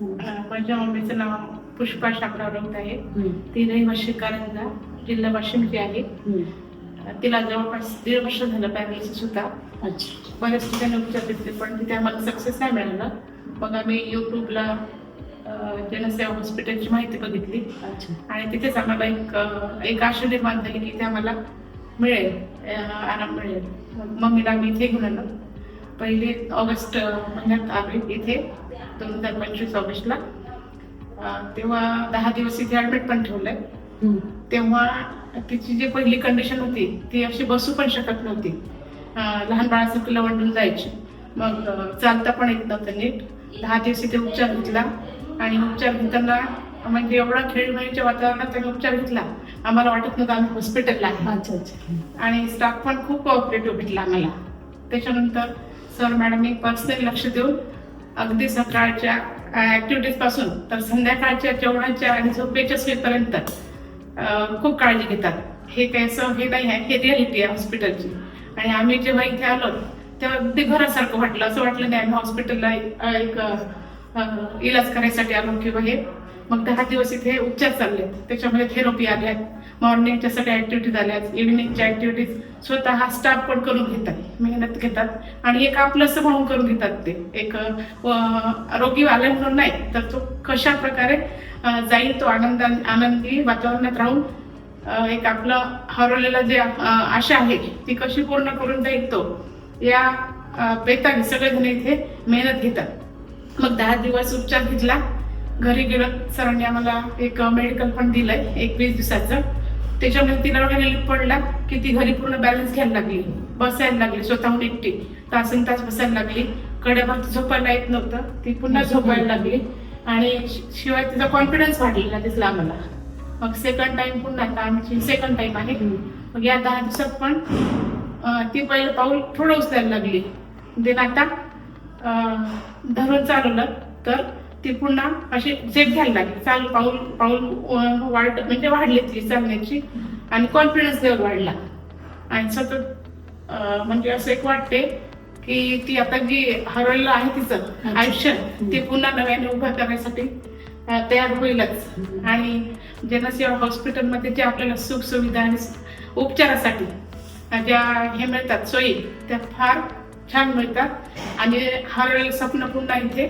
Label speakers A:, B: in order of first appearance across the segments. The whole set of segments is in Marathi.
A: अं, माझ्या मम्मीचं नाव पुष्पा शामराव राऊत आहे. ती रहिवाशी कारंजा जिल्हा वाशिमची आहे. तिला जवळपास दीड वर्ष झालं पॅरालिसिस होता
B: अच्छा.
A: बऱ्याच ठिकाणी उपचार घेतले पण तिथे आम्हाला सक्सेस नाही मिळाला. मग आम्ही युट्यूबला जनसेवा हॉस्पिटलची माहिती बघितली.
B: अच्छा.
A: आणि तिथेच आम्हाला एक एक आशा निर्माण झाली की इथे आम्हाला मिळेल आराम मिळेल. मग मम्मीला आम्ही इथे घेऊन आलो. पहिले ऑगस्ट महिन्यात आलो इथे. दोन हजार पंचवीस ऑगस्टला तेव्हा दहा दिवस इथे ॲडमिट पण ठेवलंय. तेव्हा तिची जी पहिली कंडिशन होती ती अशी बसू पण शकत नव्हती. लहान बाळासारखं लवंडून जायची. मग चालता पण येत नव्हतं नीट. दहा दिवस इथे उपचार घेतला. आणि उपचार घेताना म्हणजे एवढा खेळमेळीच्या वातावरणात त्यांनी उपचार घेतला. आम्हाला वाटत नव्हतं आम्ही हॉस्पिटलला आहे.
B: अच्छा अच्छा.
A: आणि स्टाफ पण खूप कोऑपरेटिव्ह भेटला आम्हाला. त्याच्यानंतर सर मॅडमनी पर्सनली लक्ष देऊन अगदी सकाळच्या ऍक्टिव्हिटीजपासून तर संध्याकाळच्या जेवणाच्या आणि झोपेच्या सोयीपर्यंत खूप काळजी घेतात. हे काही असं हे नाही आहे हे रियालिटी आहे हॉस्पिटलची आणि आम्ही जेव्हा इथे आलो तेव्हा अगदी घरासारखं वाटलं. असं वाटलं नाही आम्ही हॉस्पिटलला एक इलाज करायसाठी आलो किंवा हे मग दहा दिवस इथे उपचार चालले. त्याच्यामध्ये थेरपी आल्यात मॉर्निंगच्या सगळ्या ऍक्टिव्हिटीज आल्यात इव्हिनिंगच्या ऍक्टिव्हिटीज स्वतः हा स्टाफ पण करून घेतात. मेहनत घेतात. आणि एक आपलंसं म्हणून करून घेतात ते. एक रोगी आले म्हणून नाही तर तो कशा प्रकारे जाईल तो आनंद आनंदी वातावरणात राहून एक आपलं हरवलेला जे आशा आहे ती कशी पूर्ण करून जाईल तो या अं, बेताने सगळेजण इथे मेहनत घेतात. मग दहा दिवस उपचार घेतला. घरी गेलो सरांनी आम्हाला एक मेडिकल पण दिलंय एक वीस दिवसाचं. त्याच्यामध्ये तिला एवढा रिलीफ पडला की ती घरी पूर्ण बॅलन्स घ्यायला लागली. बसायला लागली स्वतःहून एकटी. तासन तास बसायला लागली. कड्यावर झोपायला येत नव्हतं. ती पुन्हा झोपायला लागली. आणि शिवाय तिचा कॉन्फिडन्स वाढलेला दिसला आम्हाला. मग सेकंड टाइम पुन्हा आता आमची सेकंड टाइम आहे. मग या दहा दिवसात पण ती पहिलं पाऊल थोडं उचलायला लागली. देन आता धरून चालवलं. तर ती पुन्हा अशी झेप घ्यायला लागली. चाल पाऊल पाऊल वाढ म्हणजे वाढली ती चालण्याची आणि कॉन्फिडन्स लेवल वाढला. आणि सतत म्हणजे असं एक वाटते की ती आता जी हरवलेलं आहे तिचं आयुष्य ते पुन्हा नव्याने उभं करण्यासाठी तयार होईलच. आणि जनसेवा हॉस्पिटलमध्ये जे आपल्याला सुख सुविधा आणि उपचारासाठी ज्या हे मिळतात सोयी त्या फार छान मिळतात. आणि हरवलेलं स्वप्न पुन्हा इथे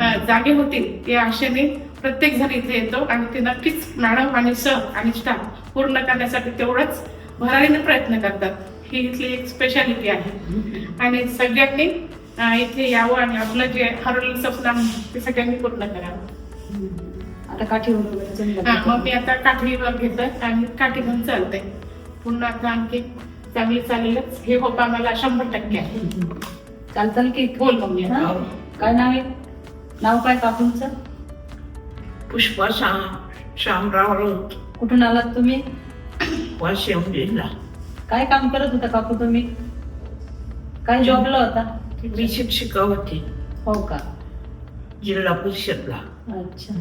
A: जागे होतील या आशेने प्रत्येक जण इथे येतो आणि ते नक्कीच मॅडम आणि सर आणि स्टाफ पूर्ण करण्यासाठी तेवढंच भरारीने प्रयत्न करतात ही इथली एक स्पेशालिटी आहे आणि सगळ्यांनी इथे यावं आणि आपलं जे हरवलेलं स्वप्न आहे ते सगळ्यांनी पूर्ण करावं.
B: आता काठीवर
A: हा? मग मी आता काठीवर घेतोय आणि काठी घेऊन चालते पुन्हा आता आणखी चांगली चालेलच हे होप आम्हाला शंभर टक्के आहे.
B: चालतं की
A: बोल मग.
B: काय नाव आहे नाव काय काकूंचं
C: पुष्पा श्याम श्यामराव राऊत
B: कुठून आलात तुम्ही?
C: वाशिम जिल्हा.
B: काय काम करत होता काकू तुम्ही? काय जॉबला होता?
C: मी शिक्षिका होती.
B: हो का?
C: जिल्हा परिषदला.
B: अच्छा.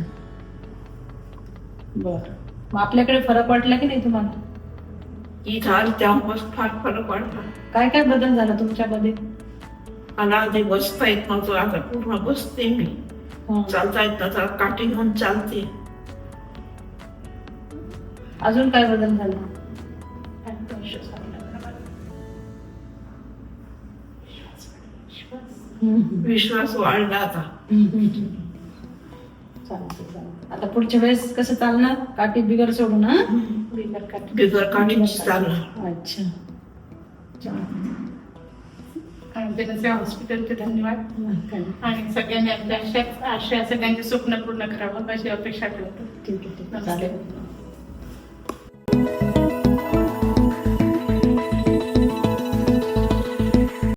B: बर. मग आपल्याकडे फरक वाटला की नाही तुम्हाला?
C: इथं आली तेव्हा फार फरक वाटला.
B: काय काय बदल झाला तुमच्यामध्ये?
C: मला आधी बसता येत नव्हतं आता पूर्ण बसते मी. चालता येत नव्हतं काठी घेऊन चालते
B: अजून काय बदल झाला
C: विश्वास वाढला आता.
B: आता पुढच्या वेळेस कसं चालणार काठी बिगर सोडून हा
A: बिगर काठी.
C: बिगर काठीची चालणार
B: अच्छा
A: जनसेवा हॉस्पिटलचे धन्यवाद. आणि सगळ्यांनी आपल्या अशा अशा सगळ्यांचे स्वप्न पूर्ण करावं अशी अपेक्षा
B: आहे ठीक आहे. चालेल.